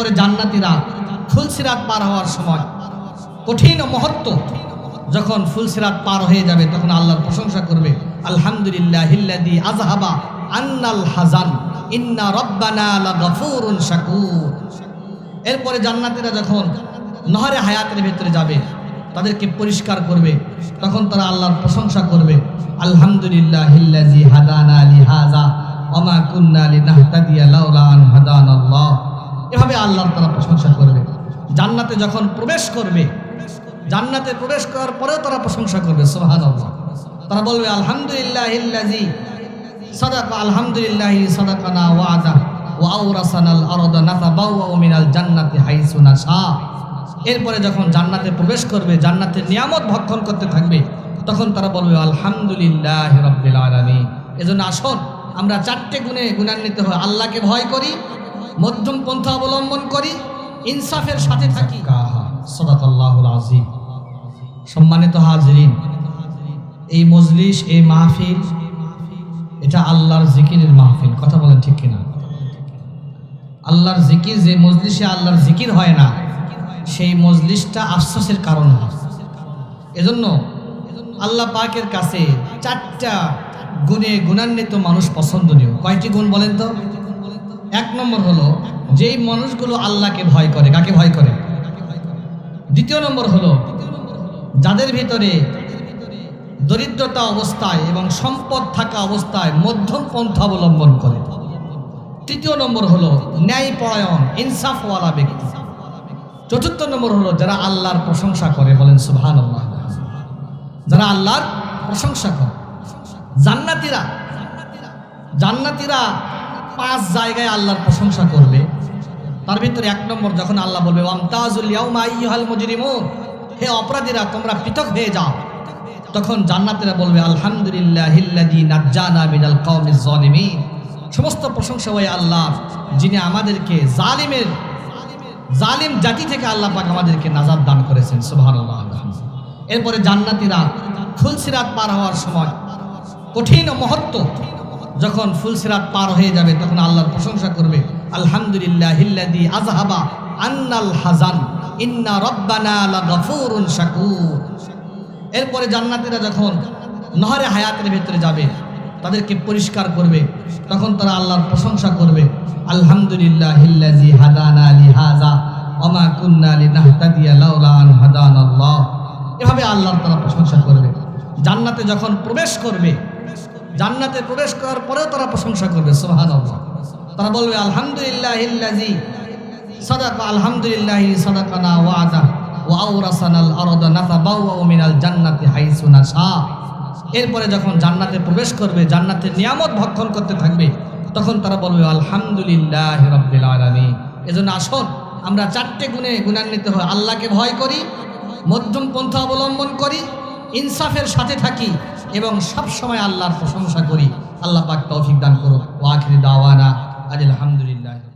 পরে জান্নাতীরা ফুলসিরাত পার হওয়ার সময় কঠিন মহত্ব যখন ফুলসিরাত পার হয়ে যাবে, তখন আল্লাহর প্রশংসা করবে, আলহামদুলিল্লাহ হিল্লাদি আজহাবা আন্নাল হাজান ইন্না রব্বানা লাগাফুরুন শাকুর। এরপরে জান্নাতীরা যখন নহরে হায়াতের ভেতরে যাবে, তাদেরকে পরিষ্কার করবে, তখন তারা আল্লাহর প্রশংসা করবে, আলহামদুলিল্লাহ হিল্লাজি হাদানা লিহাজা ওমা কুন্না লিনাহতাদিয়া লাউলা আন এভাবে আল্লাহর তারা প্রশংসা করবে। জান্নাতে যখন প্রবেশ করবে, জান্নাতে প্রবেশ করার পরেও তারা প্রশংসা করবে, সুবহানাল্লাহ। তারা বলবে আলহামদুলিল্লাহ হিল্লাজি সাদাকা, আলহামদুলিল্লাহ সাদাকানা ওয়াদা মিনাল নাশা। এরপরে যখন জান্নাতে প্রবেশ করবে, জান্নাতের নিয়ামত ভক্ষণ করতে থাকবে, তখন তারা বলবে, আলহামদুলিল্লাহ এজন্য আসুন, আমরা চারটে গুণে গুণান্বিত হই আল্লাহকে ভয় করি মধ্যম পন্থা অবলম্বন করি, ইনসাফের সাথে থাকি। সম্মানিত হাজরিন, এই মজলিস, এই মাহফিল, এটা আল্লাহর জিকিরের মাহফিল, কথা বলেন ঠিক কিনা? আল্লাহর জিকির, যে মজলিসে আল্লাহর জিকির হয় না, সেই মজলিসটা আফসোসের কারণ হয়। এজন্য আল্লাহ পাকের কাছে চারটা গুণে গুণান্বিত মানুষ পছন্দনীয়। কয়টি গুণ বলেন তো? এক নম্বর হলো, যেই মানুষগুলো আল্লাহকে ভয় করে, কাকে ভয় করে? দ্বিতীয় নম্বর হলো, যাদের ভিতরে দরিদ্রতা অবস্থায় এবং সম্পদ থাকা অবস্থায় মধ্যম পন্থা অবলম্বন করে। তৃতীয় নম্বর হলো ন্যায় পরায়ণ ইনসাফওয়ালা ব্যক্তি। চতুর্থ নম্বর হলো, যারা আল্লাহর প্রশংসা করে, বলেন সুবহান যারা আল্লাহর প্রশংসা করে। জান্নাতিরা জান্নাতিরা পাঁচ জায়গায় আল্লাহর প্রশংসা করবে, তার ভিতরে এক নম্বর যখন আল্লাহ বলবে হে অপরাধীরা, তোমরা পৃথক হয়ে যাও। তখন জান্নাতীরা বলবে আলহামদুলিল্লাহ সমস্ত প্রশংসা ওই আল্লাহ, যিনি আমাদেরকে জালিমের, জালিম জাতি থেকে আল্লাহ পাক আমাদেরকে নাজাদ দান করেছেন, সুবহানাল্লাহ। এরপরে জান্নাতীরা ফুলসিরাত পার হওয়ার সময় কঠিন মহত্ব যখন ফুলসিরাত পার হয়ে যাবে, তখন আল্লাহর প্রশংসা করবে, আলহামদুলিল্লাহ হিল্লাযী আজহাবা আন্নাল হাজান ইন্না রব্বানা লাগাফুরুন শাকুর। এরপরে জান্নাতীরা যখন নহরে হায়াতের ভেতরে যাবে, তাদেরকে পরিষ্কার করবে, তখন তারা আল্লাহর প্রশংসা করবে, আলহামদুলিল্লাহ হিল্লাযী হাদানা লিহাজা ওমা কুন্না লিনাহতাদিয়া লাউলা আন হাদানাল্লাহ। এভাবে আল্লাহর তারা প্রশংসা করবে। জান্নাতে যখন প্রবেশ করবে জান্নাতে প্রবেশ করার পরেও তারা প্রশংসা করবে, সুবহানাল্লাহ। তারা বলবে আলহামদুলিল্লাহ সাদাকা, আলহামদুলিল্লাহ সাদাকানা ওয়াদা মিনাল জান্নাতি হাইসু নাশা। এরপরে যখন জান্নাতে প্রবেশ করবে, জান্নাতের নিয়ামত ভক্ষণ করতে থাকবে, তখন তারা বলবে, আলহামদুলিল্লাহ আলামিন। এজন্য আসুন, আমরা চারটে গুণে গুণান্বিত হই। আল্লাহকে ভয় করি, মধ্যম পন্থা অবলম্বন করি, ইনসাফের সাথে থাকি এবং সব সময় আল্লাহর প্রশংসা করি। আল্লাহ পাক তৌফিক দান করুক। ওয়াখির দাওয়ানা আলহামদুলিল্লাহ